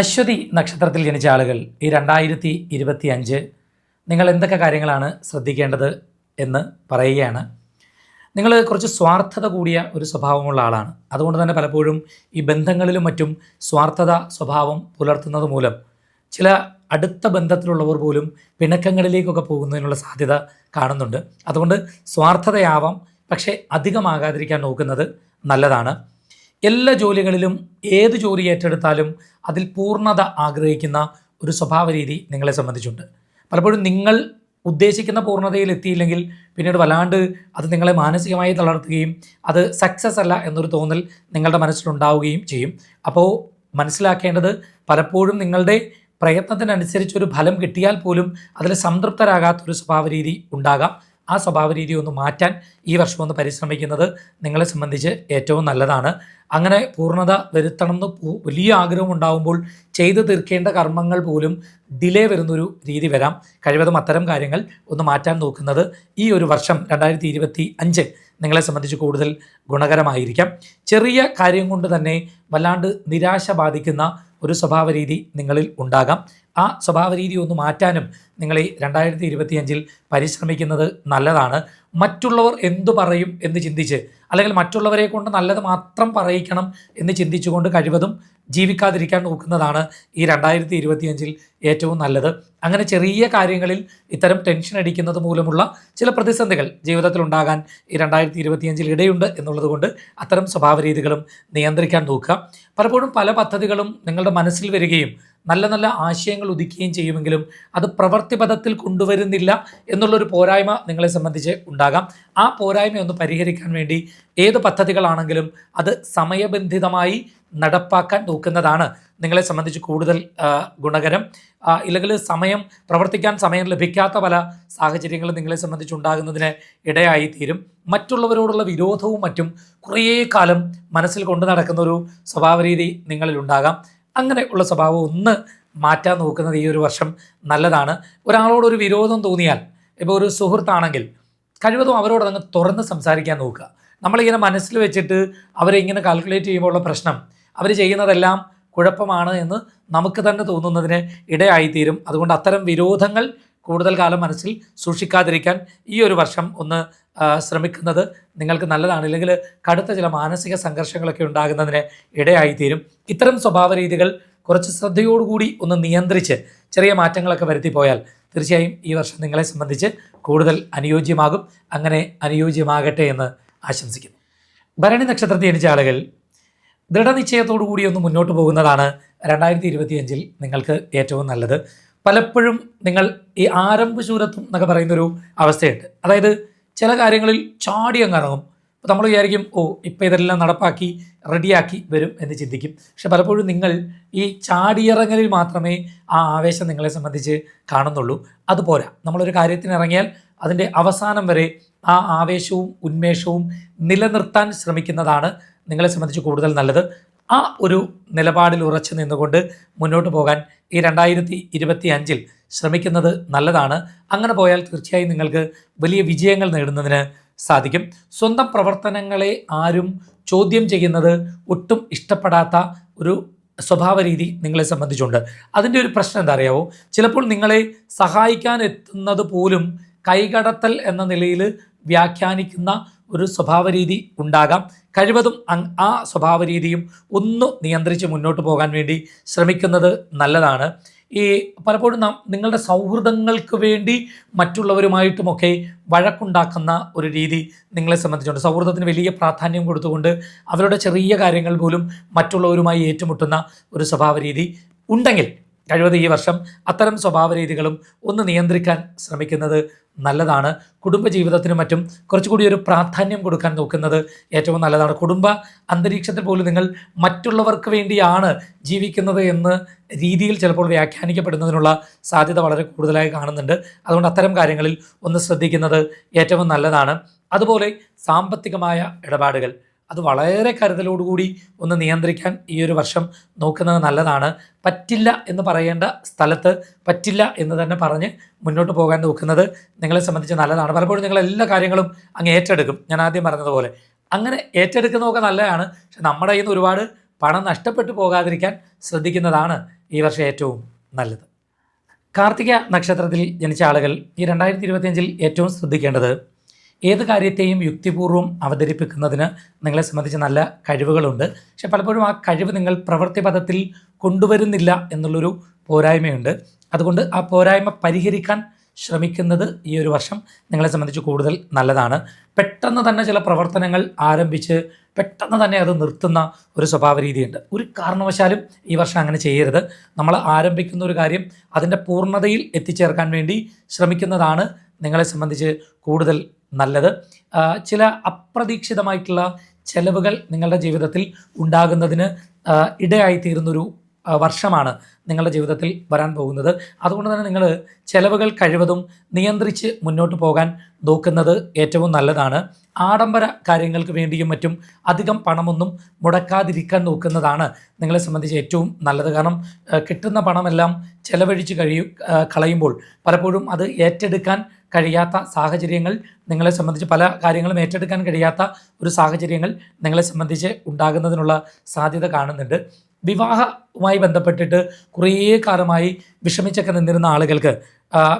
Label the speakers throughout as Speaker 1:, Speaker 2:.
Speaker 1: അശ്വതി നക്ഷത്രത്തിൽ ജനിച്ച ആളുകൾ ഈ രണ്ടായിരത്തി ഇരുപത്തി അഞ്ച് നിങ്ങൾ എന്തൊക്കെ കാര്യങ്ങളാണ് ശ്രദ്ധിക്കേണ്ടത് എന്ന് പറയുകയാണ്. നിങ്ങൾ കുറച്ച് സ്വാർത്ഥത കൂടിയ ഒരു സ്വഭാവമുള്ള ആളാണ്. അതുകൊണ്ട് തന്നെ പലപ്പോഴും ഈ ബന്ധങ്ങളിലും മറ്റും സ്വാർത്ഥത സ്വഭാവം പുലർത്തുന്നത് മൂലം ചില അടുത്ത ബന്ധത്തിലുള്ളവർ പോലും പിണക്കങ്ങളിലേക്കൊക്കെ പോകുന്നതിനുള്ള സാധ്യത കാണുന്നുണ്ട്. അതുകൊണ്ട് സ്വാർത്ഥതയാവാം പക്ഷേ അധികമാകാതിരിക്കാൻ നോക്കുന്നത് നല്ലതാണ്. എല്ലാ ജോലികളിലും ഏത് ജോലി ഏറ്റെടുത്താലും അതിൽ പൂർണത ആഗ്രഹിക്കുന്ന ഒരു സ്വഭാവ രീതി നിങ്ങളെ സംബന്ധിച്ചുണ്ട്. പലപ്പോഴും നിങ്ങൾ ഉദ്ദേശിക്കുന്ന പൂർണതയിൽ എത്തിയില്ലെങ്കിൽ പിന്നീട് വല്ലാണ്ട് അത് നിങ്ങളെ മാനസികമായി തളർത്തുകയും അത് സക്സസ് അല്ല എന്നൊരു തോന്നൽ നിങ്ങളുടെ മനസ്സിലുണ്ടാവുകയും ചെയ്യും. അപ്പോൾ മനസ്സിലാക്കേണ്ടത് പലപ്പോഴും നിങ്ങളുടെ പ്രയത്നത്തിനനുസരിച്ച് ഒരു ഫലം കിട്ടിയാൽ പോലും അതിൽ സംതൃപ്തരാകാത്തൊരു സ്വഭാവ രീതി ഉണ്ടാകാം. ആ സ്വഭാവ രീതി ഒന്ന് മാറ്റാൻ ഈ വർഷം ഒന്ന് പരിശ്രമിക്കുന്നത് നിങ്ങളെ സംബന്ധിച്ച് ഏറ്റവും നല്ലതാണ്. അങ്ങനെ പൂർണത വരുത്തണം എന്ന് വലിയ ആഗ്രഹം ഉണ്ടാകുമ്പോൾ ചെയ്തു തീർക്കേണ്ട കർമ്മങ്ങൾ പോലും ഡിലേ വരുന്നൊരു രീതി വരാം. കഴിവതും അത്തരം കാര്യങ്ങൾ ഒന്ന് മാറ്റാൻ നോക്കുന്നത് ഈ ഒരു വർഷം രണ്ടായിരത്തി ഇരുപത്തി അഞ്ച് നിങ്ങളെ സംബന്ധിച്ച് കൂടുതൽ ഗുണകരമായിരിക്കാം. ചെറിയ കാര്യം കൊണ്ട് തന്നെ വല്ലാണ്ട് നിരാശ ബാധിക്കുന്ന ഒരു സ്വഭാവ രീതി നിങ്ങളിൽ ഉണ്ടാകാം. ആ സ്വഭാവ രീതി ഒന്ന് മാറ്റാനും നിങ്ങൾ ഈ രണ്ടായിരത്തി ഇരുപത്തിയഞ്ചിൽ പരിശ്രമിക്കുന്നത് നല്ലതാണ്. മറ്റുള്ളവർ എന്തു പറയും എന്ന് ചിന്തിച്ച് അല്ലെങ്കിൽ മറ്റുള്ളവരെ കൊണ്ട് നല്ലത് മാത്രം പറയിക്കണം എന്ന് ചിന്തിച്ചുകൊണ്ട് കഴിവതും ജീവിക്കാതിരിക്കാൻ നോക്കുന്നതാണ് ഈ രണ്ടായിരത്തി ഇരുപത്തിയഞ്ചിൽ ഏറ്റവും നല്ലത്. അങ്ങനെ ചെറിയ കാര്യങ്ങളിൽ ഇത്തരം ടെൻഷൻ അടിക്കുന്നത് മൂലമുള്ള ചില പ്രതിസന്ധികൾ ജീവിതത്തിൽ ഉണ്ടാകാൻ ഈ രണ്ടായിരത്തി ഇരുപത്തിയഞ്ചിൽ ഇടയുണ്ട് എന്നുള്ളതുകൊണ്ട് അത്തരം സ്വഭാവ രീതികളും നിയന്ത്രിക്കാൻ നോക്കുക. പലപ്പോഴും പല പദ്ധതികളും നിങ്ങളുടെ മനസ്സിൽ വരികയും നല്ല നല്ല ആശയങ്ങൾ ഉദിക്കുകയും ചെയ്യുമെങ്കിലും അത് പ്രവൃത്തിപഥത്തിൽ കൊണ്ടുവരുന്നില്ല എന്നുള്ളൊരു പോരായ്മ നിങ്ങളെ സംബന്ധിച്ച് ഉണ്ടാകാം. ആ പോരായ്മ ഒന്ന് പരിഹരിക്കാൻ വേണ്ടി ഏത് പദ്ധതികളാണെങ്കിലും അത് സമയബന്ധിതമായി നടപ്പാക്കാൻ നോക്കുന്നതാണ് നിങ്ങളെ സംബന്ധിച്ച് കൂടുതൽ ഗുണകരം. ഇല്ലെങ്കിൽ സമയം പ്രവർത്തിക്കാൻ സമയം ലഭിക്കാത്ത പല സാഹചര്യങ്ങളും നിങ്ങളെ സംബന്ധിച്ച് ഉണ്ടാകുന്നതിന് ഇടയായി തീരും. മറ്റുള്ളവരോടുള്ള വിരോധവും മറ്റും കുറേ കാലം മനസ്സിൽ കൊണ്ടു നടക്കുന്ന ഒരു സ്വഭാവ രീതി നിങ്ങളിൽ അങ്ങനെ ഉള്ള സ്വഭാവം ഒന്ന് മാറ്റാൻ നോക്കുന്നത് ഈ ഒരു വർഷം നല്ലതാണ്. ഒരാളോടൊരു വിരോധം തോന്നിയാൽ ഇപ്പോൾ ഒരു സുഹൃത്താണെങ്കിൽ കഴിവതും അവരോട് അങ്ങ് തുറന്ന് സംസാരിക്കാൻ നോക്കുക. നമ്മളിങ്ങനെ മനസ്സിൽ വെച്ചിട്ട് അവരെ ഇങ്ങനെ കാൽക്കുലേറ്റ് ചെയ്യുമ്പോൾ ഉള്ള പ്രശ്നം അവർ ചെയ്യുന്നതെല്ലാം കുഴപ്പമാണ് എന്ന് നമുക്ക് തന്നെ തോന്നുന്നതിന് ഇടയായിത്തീരും. അതുകൊണ്ട് അത്തരം വിരോധങ്ങൾ കൂടുതൽ കാലം മനസ്സിൽ സൂക്ഷിക്കാതിരിക്കാൻ ഈ ഒരു വർഷം ഒന്ന് ശ്രമിക്കുന്നത് നിങ്ങൾക്ക് നല്ലതാണ്. അല്ലെങ്കിൽ കടുത്ത ചില മാനസിക സംഘർഷങ്ങളൊക്കെ ഉണ്ടാകുന്നതിന് ഇടയായിത്തീരും. ഇത്തരം സ്വഭാവ രീതികൾ കുറച്ച് ശ്രദ്ധയോടുകൂടി ഒന്ന് നിയന്ത്രിച്ച് ചെറിയ മാറ്റങ്ങളൊക്കെ വരുത്തി പോയാൽ തീർച്ചയായും ഈ വർഷം നിങ്ങളെ സംബന്ധിച്ച് കൂടുതൽ അനുയോജ്യമാകും. അങ്ങനെ അനുയോജ്യമാകട്ടെ എന്ന് ആശംസിക്കുന്നു. ഭരണി നക്ഷത്രത്തിൽ ജനിച്ച ആളുകൾ ദൃഢനിശ്ചയത്തോടു കൂടി ഒന്ന് മുന്നോട്ട് പോകുന്നതാണ് രണ്ടായിരത്തി ഇരുപത്തിയഞ്ചിൽ നിങ്ങൾക്ക് ഏറ്റവും നല്ലത്. പലപ്പോഴും നിങ്ങൾ ഈ ആരംഭശൂരത്വം എന്നൊക്കെ പറയുന്നൊരു അവസ്ഥയുണ്ട്. അതായത് ചില കാര്യങ്ങളിൽ ചാടി അങ്ങ് അപ്പോൾ നമ്മൾ വിചാരിക്കും ഓ ഇപ്പം ഇതെല്ലാം നടപ്പാക്കി റെഡിയാക്കി വരും എന്ന് ചിന്തിക്കും. പക്ഷെ പലപ്പോഴും നിങ്ങൾ ഈ ചാടിയിറങ്ങലിൽ മാത്രമേ ആ ആവേശം നിങ്ങളെ സംബന്ധിച്ച് കാണുന്നുള്ളൂ. അതുപോരാ നമ്മളൊരു കാര്യത്തിന് ഇറങ്ങിയാൽ അതിന്റെ അവസാനം വരെ ആ ആവേശവും ഉന്മേഷവും നിലനിർത്താൻ ശ്രമിക്കുന്നതാണ് നിങ്ങളെ സംബന്ധിച്ച് കൂടുതൽ നല്ലത്. ആ ഒരു നിലപാടിൽ ഉറച്ചു നിന്നുകൊണ്ട് മുന്നോട്ട് പോകാൻ ഈ രണ്ടായിരത്തി ഇരുപത്തി അഞ്ചിൽ ശ്രമിക്കുന്നത് നല്ലതാണ്. അങ്ങനെ പോയാൽ തീർച്ചയായും നിങ്ങൾക്ക് വലിയ വിജയങ്ങൾ നേടുന്നതിന് സാധിക്കും. സ്വന്തം പ്രവർത്തനങ്ങളെ ആരും ചോദ്യം ചെയ്യുന്നത് ഒട്ടും ഇഷ്ടപ്പെടാത്ത ഒരു സ്വഭാവ രീതി നിങ്ങളെ സംബന്ധിച്ചുണ്ട്. അതിന്റെ ഒരു പ്രശ്നം എന്താ അറിയാവോ? ചിലപ്പോൾ നിങ്ങളെ സഹായിക്കാൻ എത്തുന്നത് പോലും കൈകടത്തൽ എന്ന നിലയിൽ വ്യാഖ്യാനിക്കുന്ന ഒരു സ്വഭാവ രീതി ഉണ്ടാകാം. കഴിവതും ആ സ്വഭാവ രീതിയും ഒന്ന് നിയന്ത്രിച്ച് മുന്നോട്ട് പോകാൻ വേണ്ടി ശ്രമിക്കുന്നത് നല്ലതാണ്. ഈ പലപ്പോഴും നാം നിങ്ങളുടെ സൗഹൃദങ്ങൾക്ക് വേണ്ടി മറ്റുള്ളവരുമായിട്ടുമൊക്കെ വഴക്കുണ്ടാക്കുന്ന ഒരു രീതി നിങ്ങളെ സംബന്ധിച്ചുണ്ട് സൗഹൃദത്തിന് വലിയ പ്രാധാന്യം കൊടുത്തുകൊണ്ട് അവരുടെ ചെറിയ കാര്യങ്ങൾ പോലും മറ്റുള്ളവരുമായി ഏറ്റുമുട്ടുന്ന ഒരു സ്വഭാവ രീതി ഉണ്ടെങ്കിൽ കഴിവതും ഈ വർഷം അത്തരം സ്വഭാവ രീതികളും ഒന്ന് നിയന്ത്രിക്കാൻ ശ്രമിക്കുന്നത് നല്ലതാണ്. കുടുംബജീവിതത്തിനും മറ്റും കുറച്ചുകൂടി ഒരു പ്രാധാന്യം കൊടുക്കാൻ നോക്കുന്നത് ഏറ്റവും നല്ലതാണ്. കുടുംബ അന്തരീക്ഷത്തിൽ പോലും നിങ്ങൾ മറ്റുള്ളവർക്ക് വേണ്ടിയാണ് ജീവിക്കുന്നത് എന്ന് രീതിയിൽ ചിലപ്പോൾ വ്യാഖ്യാനിക്കപ്പെടുന്നതിനുള്ള സാധ്യത വളരെ കൂടുതലായി കാണുന്നുണ്ട്. അതുകൊണ്ട് അത്തരം കാര്യങ്ങളിൽ ഒന്ന് ശ്രദ്ധിക്കുന്നത് ഏറ്റവും നല്ലതാണ്. അതുപോലെ സാമ്പത്തികമായ ഇടപാടുകൾ. അത് വളരെ കരുതലോടുകൂടി ഒന്ന് നിയന്ത്രിക്കാൻ ഈ ഒരു വർഷം നോക്കുന്നത് നല്ലതാണ്. പറ്റില്ല എന്ന് പറയേണ്ട സ്ഥലത്ത് പറ്റില്ല എന്ന് തന്നെ പറഞ്ഞ് മുന്നോട്ട് പോകാൻ നോക്കുന്നത് നിങ്ങളെ സംബന്ധിച്ച് നല്ലതാണ്. പലപ്പോഴും നിങ്ങൾ എല്ലാ കാര്യങ്ങളും അങ്ങ് ഏറ്റെടുക്കും. ഞാൻ ആദ്യം പറഞ്ഞതുപോലെ. അങ്ങനെ ഏറ്റെടുക്കുന്നതൊക്കെ നല്ലതാണ്. പക്ഷെ നമ്മുടെ കയ്യിൽ നിന്ന് ഒരുപാട് പണം നഷ്ടപ്പെട്ടു പോകാതിരിക്കാൻ ശ്രദ്ധിക്കുന്നതാണ് ഈ വർഷം ഏറ്റവും നല്ലത്. കാർത്തിക നക്ഷത്രത്തിൽ ജനിച്ച ആളുകൾ ഈ രണ്ടായിരത്തി ഇരുപത്തിയഞ്ചിൽ ഏറ്റവും ശ്രദ്ധിക്കേണ്ടത് ഏത് കാര്യത്തെയും യുക്തിപൂർവം അവതരിപ്പിക്കുന്നതിന് നിങ്ങളെ സംബന്ധിച്ച് നല്ല കഴിവുകളുണ്ട്. പക്ഷെ പലപ്പോഴും ആ കഴിവ് നിങ്ങൾ പ്രവൃത്തി പദത്തിൽ കൊണ്ടുവരുന്നില്ല എന്നുള്ളൊരു പോരായ്മയുണ്ട്. അതുകൊണ്ട് ആ പോരായ്മ പരിഹരിക്കാൻ ശ്രമിക്കുന്നത് ഈ ഒരു വർഷം നിങ്ങളെ സംബന്ധിച്ച് കൂടുതൽ നല്ലതാണ്. പെട്ടെന്ന് തന്നെ ചില പ്രവർത്തനങ്ങൾ ആരംഭിച്ച് പെട്ടെന്ന് തന്നെ അത് നിർത്തുന്ന ഒരു സ്വഭാവ രീതിയുണ്ട് ഒരു കാരണവശാലും ഈ വർഷം അങ്ങനെ ചെയ്യരുത്. നമ്മൾ ആരംഭിക്കുന്ന ഒരു കാര്യം അതിന്റെ പൂർണതയിൽ എത്തിച്ചേർക്കാൻ വേണ്ടി ശ്രമിക്കുന്നതാണ് നിങ്ങളെ സംബന്ധിച്ച് കൂടുതൽ നല്ലത്. ചില അപ്രതീക്ഷിതമായിട്ടുള്ള ചെലവുകൾ നിങ്ങളുടെ ജീവിതത്തിൽ ഉണ്ടാകുന്നതിന് ഇടയായിത്തീരുന്നൊരു വർഷമാണ് നിങ്ങളുടെ ജീവിതത്തിൽ വരാൻ പോകുന്നത്. അതുകൊണ്ട് തന്നെ നിങ്ങൾ ചെലവുകൾ കഴിവതും നിയന്ത്രിച്ച് മുന്നോട്ട് പോകാൻ നോക്കുന്നത് ഏറ്റവും നല്ലതാണ്. ആഡംബര കാര്യങ്ങൾക്ക് വേണ്ടിയും മറ്റും അധികം പണമൊന്നും മുടക്കാതിരിക്കാൻ നോക്കുന്നതാണ് നിങ്ങളെ സംബന്ധിച്ച് ഏറ്റവും നല്ലത്. കാരണം കിട്ടുന്ന പണമെല്ലാം ചെലവഴിച്ച് കഴിയും കളയുമ്പോൾ പലപ്പോഴും അത് ഏറ്റെടുക്കാൻ കഴിയാത്ത സാഹചര്യങ്ങൾ നിങ്ങളെ സംബന്ധിച്ച് പല കാര്യങ്ങളും ഏറ്റെടുക്കാൻ കഴിയാത്ത ഒരു സാഹചര്യങ്ങൾ നിങ്ങളെ സംബന്ധിച്ച് ഉണ്ടാകുന്നതിനുള്ള സാധ്യത കാണുന്നുണ്ട്. വിവാഹവുമായി ബന്ധപ്പെട്ടിട്ട് കുറേ കാലമായി വിഷമിച്ചൊക്കെ നിന്നിരുന്ന ആളുകൾക്ക്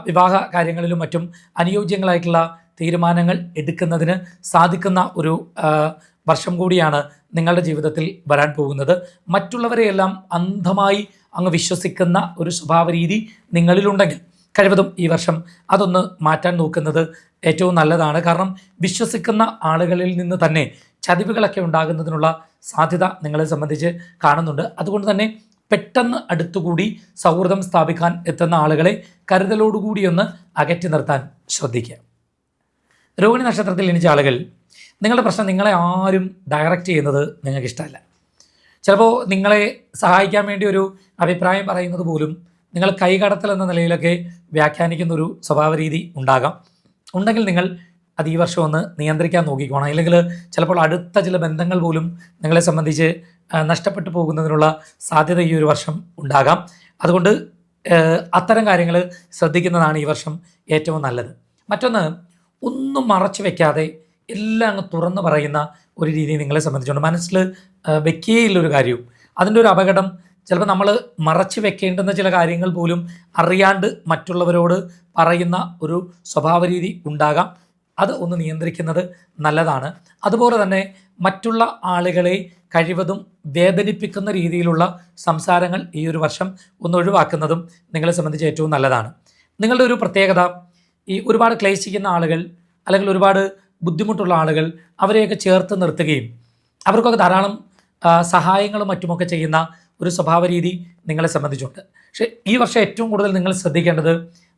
Speaker 1: വിവാഹ കാര്യങ്ങളിലും മറ്റും അനുയോജ്യങ്ങളായിട്ടുള്ള തീരുമാനങ്ങൾ എടുക്കുന്നതിന് സാധിക്കുന്ന ഒരു വർഷം കൂടിയാണ് നിങ്ങളുടെ ജീവിതത്തിൽ വരാൻ പോകുന്നത്. മറ്റുള്ളവരെയെല്ലാം അന്ധമായി അങ്ങ് വിശ്വസിക്കുന്ന ഒരു സ്വഭാവ രീതി നിങ്ങളിലുണ്ടെങ്കിൽ കഴിവതും ഈ വർഷം അതൊന്ന് മാറ്റാൻ നോക്കുന്നത് ഏറ്റവും നല്ലതാണ്. കാരണം വിശ്വസിക്കുന്ന ആളുകളിൽ നിന്ന് തന്നെ ചതിവുകളൊക്കെ ഉണ്ടാകുന്നതിനുള്ള സാധ്യത നിങ്ങളെ സംബന്ധിച്ച് കാണുന്നുണ്ട്. അതുകൊണ്ട് തന്നെ പെട്ടെന്ന് അടുത്തുകൂടി സൗഹൃദം സ്ഥാപിക്കാൻ എത്തുന്ന ആളുകളെ കരുതലോടുകൂടി ഒന്ന് അകറ്റി നിർത്താൻ ശ്രദ്ധിക്കുക. രോഹിണി നക്ഷത്രത്തിൽ എനിച്ച ആളുകൾ നിങ്ങളുടെ പ്രശ്നം നിങ്ങളെ ആരും ഡയറക്റ്റ് ചെയ്യുന്നത് നിങ്ങൾക്ക് ഇഷ്ടമല്ല ചിലപ്പോൾ നിങ്ങളെ സഹായിക്കാൻ വേണ്ടി ഒരു അഭിപ്രായം പറയുന്നത് പോലും നിങ്ങൾ കൈകടത്തൽ എന്ന നിലയിലൊക്കെ വ്യാഖ്യാനിക്കുന്ന ഒരു സ്വഭാവ രീതി ഉണ്ടാകാം. ഉണ്ടെങ്കിൽ നിങ്ങൾ അത് ഈ വർഷം ഒന്ന് നിയന്ത്രിക്കാൻ നോക്കിക്കോണം. അല്ലെങ്കിൽ ചിലപ്പോൾ അടുത്ത ചില ബന്ധങ്ങൾ പോലും നിങ്ങളെ സംബന്ധിച്ച് നഷ്ടപ്പെട്ടു പോകുന്നതിനുള്ള സാധ്യത ഈ ഒരു വർഷം ഉണ്ടാകാം. അതുകൊണ്ട് അത്തരം കാര്യങ്ങൾ ശ്രദ്ധിക്കുന്നതാണ് ഈ വർഷം ഏറ്റവും നല്ലത്. മറ്റൊന്ന് ഒന്നും മറച്ചു വെക്കാതെ എല്ലാം അങ്ങ് തുറന്നു പറയുന്ന ഒരു രീതി നിങ്ങളെ സംബന്ധിച്ചുകൊണ്ട് മനസ്സിൽ വെക്കേയില്ല ഒരു കാര്യവും. അതിന്റെ ഒരു അപകടം ചിലപ്പോൾ നമ്മൾ മറച്ചു വെക്കേണ്ടുന്ന ചില കാര്യങ്ങൾ പോലും അറിയാണ്ട് മറ്റുള്ളവരോട് പറയുന്ന ഒരു സ്വഭാവ രീതി ഉണ്ടാകാം. അത് ഒന്ന് നിയന്ത്രിക്കുന്നത് നല്ലതാണ്. അതുപോലെ തന്നെ മറ്റുള്ള ആളുകളെ കഴിവതും വേദനിപ്പിക്കുന്ന രീതിയിലുള്ള സംസാരങ്ങൾ ഈ ഒരു വർഷം ഒന്ന് ഒഴിവാക്കുന്നതും നിങ്ങളെ സംബന്ധിച്ച് ഏറ്റവും നല്ലതാണ്. നിങ്ങളുടെ ഒരു പ്രത്യേകത ഈ ഒരുപാട് ക്ലേശിക്കുന്ന ആളുകൾ അല്ലെങ്കിൽ ഒരുപാട് ബുദ്ധിമുട്ടുള്ള ആളുകൾ അവരെയൊക്കെ ചേർത്ത് നിർത്തുകയും അവർക്കൊക്കെ ധാരാളം സഹായങ്ങളും മറ്റുമൊക്കെ ചെയ്യുന്ന ഒരു സ്വഭാവ രീതി നിങ്ങളെ സംബന്ധിച്ചുണ്ട്. പക്ഷേ ഈ വർഷം ഏറ്റവും കൂടുതൽ നിങ്ങൾ ശ്രദ്ധിക്കേണ്ടത്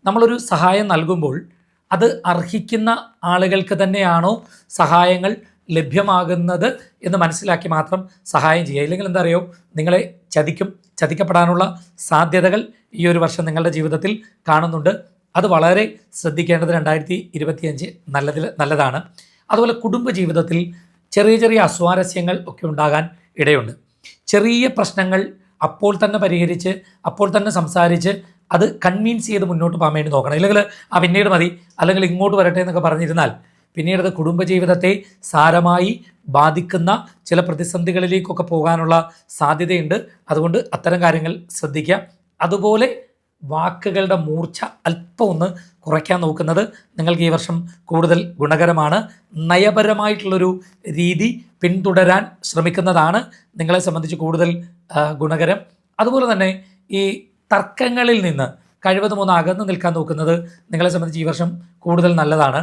Speaker 1: നമ്മളൊരു സഹായം നൽകുമ്പോൾ അത് അർഹിക്കുന്ന ആളുകൾക്ക് തന്നെയാണോ സഹായങ്ങൾ ലഭ്യമാകുന്നത് എന്ന് മനസ്സിലാക്കി മാത്രം സഹായം ചെയ്യുക. ഇല്ലെങ്കിൽ എന്താ അറിയോ? നിങ്ങളെ ചതിക്കും ചതിക്കപ്പെടാനുള്ള സാധ്യതകൾ ഈ ഒരു വർഷം നിങ്ങളുടെ ജീവിതത്തിൽ കാണുന്നുണ്ട്. അത് വളരെ ശ്രദ്ധിക്കേണ്ടത് രണ്ടായിരത്തി ഇരുപത്തിയഞ്ച് നല്ലതിൽ നല്ലതാണ്. അതുപോലെ കുടുംബ ജീവിതത്തിൽ ചെറിയ ചെറിയ അസ്വാരസ്യങ്ങൾ ഒക്കെ ഉണ്ടാകാൻ ഇടയുണ്ട്. ചെറിയ പ്രശ്നങ്ങൾ അപ്പോൾ തന്നെ പരിഹരിച്ച് അപ്പോൾ തന്നെ സംസാരിച്ച് അത് കൺവീൻസ് ചെയ്ത് മുന്നോട്ട് പോകാൻ വേണ്ടി നോക്കണം. ഇല്ലെങ്കിൽ ആ പിന്നീട് മതി. അല്ലെങ്കിൽ ഇങ്ങോട്ട് വരട്ടെ എന്നൊക്കെ പറഞ്ഞിരുന്നാൽ പിന്നീട് അത് കുടുംബജീവിതത്തെ സാരമായി ബാധിക്കുന്ന ചില പ്രതിസന്ധികളിലേക്കൊക്കെ പോകാനുള്ള സാധ്യതയുണ്ട്. അതുകൊണ്ട് അത്തരം കാര്യങ്ങൾ ശ്രദ്ധിക്കുക. അതുപോലെ വാക്കുകളുടെ മൂർച്ച അല്പം ഒന്ന് കുറയ്ക്കാൻ നോക്കുന്നത് നിങ്ങൾക്ക് ഈ വർഷം കൂടുതൽ ഗുണകരമാണ്. നയപരമായിട്ടുള്ളൊരു രീതി പിന്തുടരാൻ ശ്രമിക്കുന്നതാണ് നിങ്ങളെ സംബന്ധിച്ച് കൂടുതൽ ഗുണകരം. അതുപോലെ തന്നെ ഈ തർക്കങ്ങളിൽ നിന്ന് കഴിവതും ഒന്ന് അകന്നു നിൽക്കാൻ നോക്കുന്നത് നിങ്ങളെ സംബന്ധിച്ച് ഈ വർഷം കൂടുതൽ നല്ലതാണ്.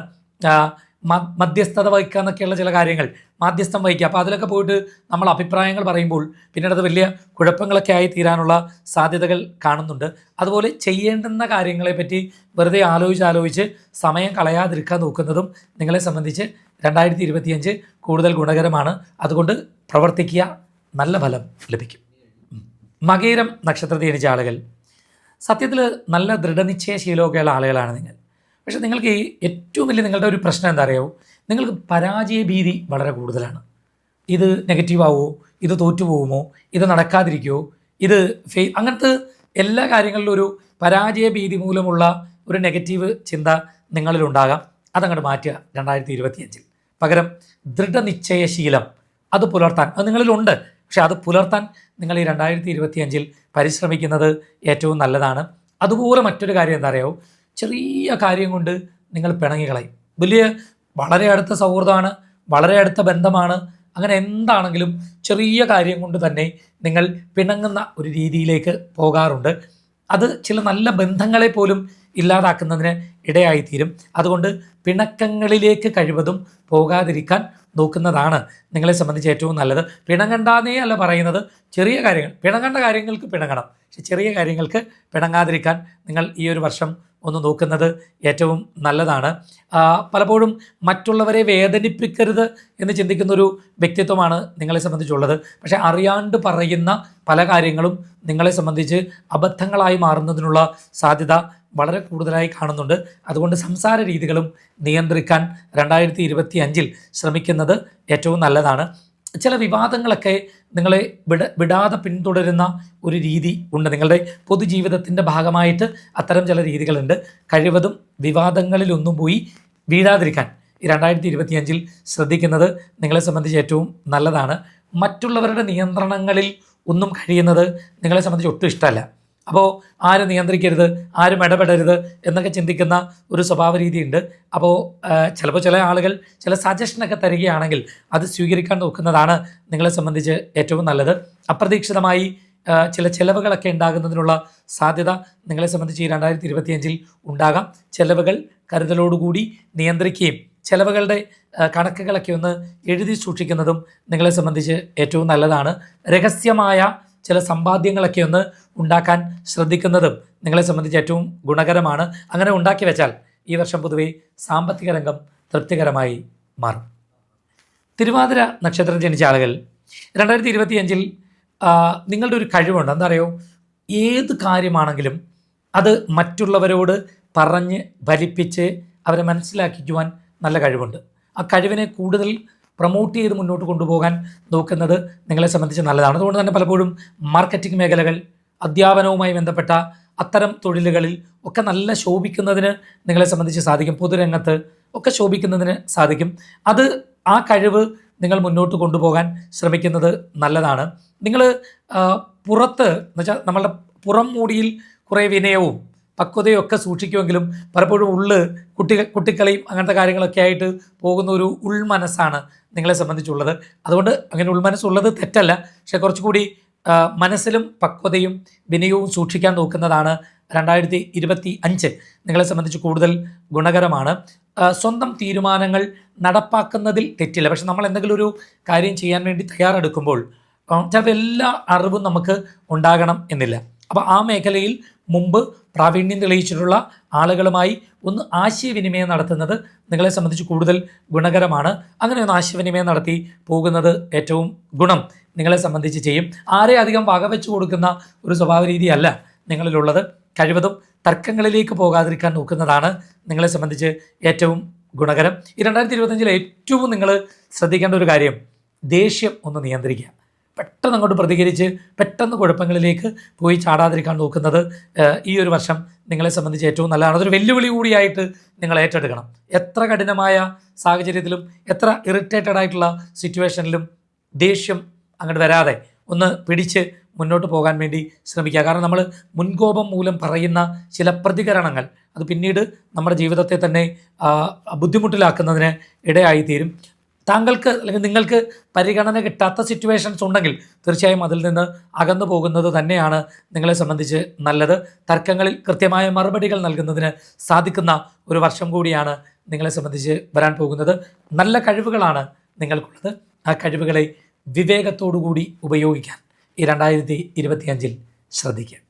Speaker 1: മധ്യസ്ഥത വഹിക്കുക എന്നൊക്കെയുള്ള ചില കാര്യങ്ങൾ മാധ്യസ്ഥം വഹിക്കുക. അപ്പോൾ അതിലൊക്കെ പോയിട്ട് നമ്മൾ അഭിപ്രായങ്ങൾ പറയുമ്പോൾ പിന്നീട് അത് വലിയ കുഴപ്പങ്ങളൊക്കെ ആയി തീരാനുള്ള സാധ്യതകൾ കാണുന്നുണ്ട്. അതുപോലെ ചെയ്യേണ്ടുന്ന കാര്യങ്ങളെപ്പറ്റി വെറുതെ ആലോചിച്ച് ആലോചിച്ച് സമയം കളയാതിരിക്കാൻ നോക്കുന്നതും നിങ്ങളെ സംബന്ധിച്ച് രണ്ടായിരത്തി ഇരുപത്തിയഞ്ച് കൂടുതൽ ഗുണകരമാണ്. അതുകൊണ്ട് പ്രവർത്തിക്കുക നല്ല ഫലം ലഭിക്കും. മകേരം നക്ഷത്രത്തിൽ ജനിച്ച ആളുകൾ. സത്യത്തിൽ നല്ല ദൃഢനിശ്ചയശീലമൊക്കെയുള്ള ആളുകളാണ് നിങ്ങൾ. പക്ഷെ നിങ്ങൾക്ക് ഏറ്റവും വലിയ നിങ്ങളുടെ ഒരു പ്രശ്നം എന്താ അറിയാവോ? നിങ്ങൾക്ക് പരാജയ ഭീതി വളരെ കൂടുതലാണ്. ഇത് നെഗറ്റീവ് ആവുമോ? ഇത് തോറ്റുപോകുമോ ഇത് നടക്കാതിരിക്കുമോ ഇത് ഫെയ് അങ്ങനത്തെ എല്ലാ കാര്യങ്ങളിലും ഒരു പരാജയ ഭീതി മൂലമുള്ള ഒരു നെഗറ്റീവ് ചിന്ത നിങ്ങളിലുണ്ടാകാം അതങ്ങോട്ട് മാറ്റുക രണ്ടായിരത്തി ഇരുപത്തിയഞ്ചിൽ പകരം ദൃഢനിശ്ചയശീലം അത് പുലർത്താൻ അത് നിങ്ങളിലുണ്ട്. പക്ഷെ അത് പുലർത്താൻ നിങ്ങൾ ഈ രണ്ടായിരത്തി ഇരുപത്തിയഞ്ചിൽ പരിശ്രമിക്കുന്നത് ഏറ്റവും നല്ലതാണ്. അതുപോലെ മറ്റൊരു കാര്യം എന്താ അറിയാമോ ചെറിയ കാര്യം കൊണ്ട് നിങ്ങൾ പിണങ്ങിക്കളയും. വലിയ വളരെ അടുത്ത സൗഹൃദമാണ് വളരെ അടുത്ത ബന്ധമാണ്. അങ്ങനെ എന്താണെങ്കിലും ചെറിയ കാര്യം കൊണ്ട് തന്നെ നിങ്ങൾ പിണങ്ങുന്ന ഒരു രീതിയിലേക്ക് പോകാറുണ്ട്. അത് ചില നല്ല ബന്ധങ്ങളെ പോലും ഇല്ലാതാക്കുന്നതിന് ഇടയായിത്തീരും. അതുകൊണ്ട് പിണക്കങ്ങളിലേക്ക് കഴിവതും പോകാതിരിക്കാൻ നോക്കുന്നതാണ് നിങ്ങളെ സംബന്ധിച്ച് ഏറ്റവും നല്ലത്. പിണങ്ങണ്ടാന്നേ അല്ല പറയുന്നത് ചെറിയ കാര്യങ്ങൾ പിണങ്ങേണ്ട കാര്യങ്ങൾക്ക് പിണങ്ങണം. പക്ഷെ ചെറിയ കാര്യങ്ങൾക്ക് പിണങ്ങാതിരിക്കാൻ നിങ്ങൾ ഈ ഒരു വർഷം ഒന്ന് നോക്കുന്നത് ഏറ്റവും നല്ലതാണ്. പലപ്പോഴും മറ്റുള്ളവരെ വേദനിപ്പിക്കരുത് എന്ന് ചിന്തിക്കുന്നൊരു വ്യക്തിത്വമാണ് നിങ്ങളെ സംബന്ധിച്ചുള്ളത്. പക്ഷേ അറിയാണ്ട് പറയുന്ന പല കാര്യങ്ങളും നിങ്ങളെ സംബന്ധിച്ച് അബദ്ധങ്ങളായി മാറുന്നതിനുള്ള സാധ്യത വളരെ കൂടുതലായി കാണുന്നുണ്ട്. അതുകൊണ്ട് സംസാര രീതികളും നിയന്ത്രിക്കാൻ രണ്ടായിരത്തി ഇരുപത്തി അഞ്ചിൽ ശ്രമിക്കുന്നത് ഏറ്റവും നല്ലതാണ്. ചില വിവാദങ്ങളൊക്കെ നിങ്ങളെ വിട വിടാതെ പിന്തുടരുന്ന ഒരു രീതി ഉണ്ട്. നിങ്ങളുടെ പൊതുജീവിതത്തിന്റെ ഭാഗമായിട്ട് അത്തരം ചില രീതികളുണ്ട്. കഴിവതും വിവാദങ്ങളിലൊന്നും പോയി വീഴാതിരിക്കാൻ രണ്ടായിരത്തി ഇരുപത്തിയഞ്ചിൽ ശ്രദ്ധിക്കുന്നത് നിങ്ങളെ സംബന്ധിച്ച് ഏറ്റവും നല്ലതാണ്. മറ്റുള്ളവരുടെ നിയന്ത്രണങ്ങളിൽ ഒന്നും കഴിയുന്നത് നിങ്ങളെ സംബന്ധിച്ച് ഒട്ടും ഇഷ്ടമല്ല. അപ്പോൾ ആരും നിയന്ത്രിക്കരുത് ആരും ഇടപെടരുത് എന്നൊക്കെ ചിന്തിക്കുന്ന ഒരു സ്വഭാവ രീതിയുണ്ട് അപ്പോൾ ചിലപ്പോൾ ചില ആളുകൾ ചില സജഷനൊക്കെ തരികയാണെങ്കിൽ അത് സ്വീകരിക്കാൻ നോക്കുന്നതാണ് നിങ്ങളെ സംബന്ധിച്ച് ഏറ്റവും നല്ലത്. അപ്രതീക്ഷിതമായി ചില ചിലവുകളൊക്കെ ഉണ്ടാകുന്നതിനുള്ള സാധ്യത നിങ്ങളെ സംബന്ധിച്ച് ഈ രണ്ടായിരത്തി ഇരുപത്തിയഞ്ചിൽ ഉണ്ടാകാം. ചിലവുകൾ കരുതലോടുകൂടി നിയന്ത്രിക്കുകയും ചിലവുകളുടെ കണക്കുകളൊക്കെ ഒന്ന് എഴുതി സൂക്ഷിക്കുന്നതും നിങ്ങളെ സംബന്ധിച്ച് ഏറ്റവും നല്ലതാണ്. രഹസ്യമായ ചില സമ്പാദ്യങ്ങളൊക്കെ ഒന്ന് ഉണ്ടാക്കാൻ ശ്രദ്ധിക്കുന്നതും നിങ്ങളെ സംബന്ധിച്ച് ഏറ്റവും ഗുണകരമാണ്. അങ്ങനെ ഉണ്ടാക്കി വെച്ചാൽ ഈ വർഷം പൊതുവെ സാമ്പത്തിക രംഗം തൃപ്തികരമായി മാറും. തിരുവാതിര നക്ഷത്രം ജനിച്ച ആളുകൾ രണ്ടായിരത്തി ഇരുപത്തിയഞ്ചിൽ നിങ്ങളുടെ ഒരു കഴിവുണ്ട്. എന്താ അറിയോ? ഏത് കാര്യമാണെങ്കിലും അത് മറ്റുള്ളവരോട് പറഞ്ഞ് ഫലിപ്പിച്ച് അവരെ മനസ്സിലാക്കിക്കുവാൻ നല്ല കഴിവുണ്ട്. ആ കഴിവിനെ കൂടുതൽ പ്രൊമോട്ട് ചെയ്ത് മുന്നോട്ട് കൊണ്ടുപോകാൻ നോക്കുന്നത് നിങ്ങളെ സംബന്ധിച്ച് നല്ലതാണ്. അതുകൊണ്ട് തന്നെ പലപ്പോഴും മാർക്കറ്റിംഗ് മേഖലകൾ അധ്യാപനവുമായി ബന്ധപ്പെട്ട അത്തരം തൊഴിലുകളിൽ ഒക്കെ നല്ല ശോഭിക്കുന്നതിന് നിങ്ങളെ സംബന്ധിച്ച് സാധിക്കും. പൊതുരംഗത്ത് ഒക്കെ ശോഭിക്കുന്നതിന് സാധിക്കും. അത് ആ കഴിവ് നിങ്ങൾ മുന്നോട്ട് കൊണ്ടുപോകാൻ ശ്രമിക്കുന്നത് നല്ലതാണ്. നിങ്ങൾ പുറത്ത് എന്നുവെച്ചാൽ നമ്മളുടെ പുറം മൂടിയിൽ കുറേ വിനയവും പക്വതയും ഒക്കെ സൂക്ഷിക്കുമെങ്കിലും പലപ്പോഴും ഉള്ള് കുട്ടി കുട്ടിക്കളിയും അങ്ങനത്തെ കാര്യങ്ങളൊക്കെ ആയിട്ട് പോകുന്ന ഒരു ഉൾമനസ്സാണ് നിങ്ങളെ സംബന്ധിച്ചുള്ളത്. അതുകൊണ്ട് അങ്ങനെ ഉൾമനസ്സുള്ളത് തെറ്റല്ല. പക്ഷെ കുറച്ചുകൂടി മനസ്സിലും പക്വതയും വിനയവും സൂക്ഷിക്കാൻ നോക്കുന്നതാണ് രണ്ടായിരത്തി ഇരുപത്തി അഞ്ച് നിങ്ങളെ സംബന്ധിച്ച് കൂടുതൽ ഗുണകരമാണ്. സ്വന്തം തീരുമാനങ്ങൾ നടപ്പാക്കുന്നതിൽ തെറ്റില്ല. പക്ഷെ നമ്മൾ എന്തെങ്കിലും ഒരു കാര്യം ചെയ്യാൻ വേണ്ടി തയ്യാറെടുക്കുമ്പോൾ ചിലപ്പോൾ എല്ലാ അറിവും നമുക്ക് ഉണ്ടാകണം എന്നില്ല. അപ്പോൾ ആ മേഖലയിൽ മുമ്പ് പ്രാവീണ്യം തെളിയിച്ചിട്ടുള്ള ആളുകളുമായി ഒന്ന് ആശയവിനിമയം നടത്തുന്നത് നിങ്ങളെ സംബന്ധിച്ച് കൂടുതൽ ഗുണകരമാണ്. അങ്ങനെ ഒന്ന് ആശയവിനിമയം നടത്തി പോകുന്നത് ഏറ്റവും ഗുണം നിങ്ങളെ സംബന്ധിച്ച് ചെയ്യും. ആരെ അധികം വകവെച്ച് കൊടുക്കുന്ന ഒരു സ്വഭാവ രീതിയല്ല നിങ്ങളിലുള്ളത്. കഴിവതും തർക്കങ്ങളിലേക്ക് പോകാതിരിക്കാൻ നോക്കുന്നതാണ് നിങ്ങളെ സംബന്ധിച്ച് ഏറ്റവും ഗുണകരം. ഈ രണ്ടായിരത്തി ഇരുപത്തഞ്ചിൽ ഏറ്റവും നിങ്ങൾ ശ്രദ്ധിക്കേണ്ട ഒരു കാര്യം ദേഷ്യം ഒന്ന് നിയന്ത്രിക്കുക. പെട്ടെന്ന് അങ്ങോട്ട് പ്രതികരിച്ച് പെട്ടെന്ന് കുഴപ്പങ്ങളിലേക്ക് പോയി ചാടാതിരിക്കാൻ നോക്കുന്നത് ഈ ഒരു വർഷം നിങ്ങളെ സംബന്ധിച്ച് ഏറ്റവും നല്ലതാണ്. അതൊരു വെല്ലുവിളി കൂടിയായിട്ട് നിങ്ങൾ ഏറ്റെടുക്കണം. എത്ര കഠിനമായ സാഹചര്യത്തിലും എത്ര ഇറിറ്റേറ്റഡ് ആയിട്ടുള്ള സിറ്റുവേഷനിലും ദേഷ്യം അങ്ങോട്ട് വരാതെ ഒന്ന് പിടിച്ച് മുന്നോട്ട് പോകാൻ വേണ്ടി ശ്രമിക്കുക. കാരണം നമ്മൾ മുൻകോപം മൂലം പറയുന്ന ചില പ്രതികരണങ്ങൾ അത് പിന്നീട് നമ്മുടെ ജീവിതത്തെ തന്നെ ബുദ്ധിമുട്ടിലാക്കുന്നതിന് ഇടയായിത്തീരും. താങ്കൾക്ക് അല്ലെങ്കിൽ നിങ്ങൾക്ക് പരിഗണന കിട്ടാത്ത സിറ്റുവേഷൻസ് ഉണ്ടെങ്കിൽ തീർച്ചയായും അതിൽ നിന്ന് അകന്നു പോകുന്നത് തന്നെയാണ് നിങ്ങളെ സംബന്ധിച്ച് നല്ലത്. തർക്കങ്ങളിൽ കൃത്യമായ മറുപടികൾ നൽകുന്നതിന് സാധിക്കുന്ന ഒരു വർഷം കൂടിയാണ് നിങ്ങളെ സംബന്ധിച്ച് വരാൻ പോകുന്നത്. നല്ല കഴിവുകളാണ് നിങ്ങൾക്കുള്ളത്. ആ കഴിവുകളെ വിവേകത്തോടു കൂടി ഉപയോഗിക്കാൻ ഈ രണ്ടായിരത്തി ഇരുപത്തിയഞ്ചിൽ ശ്രദ്ധിക്കുക.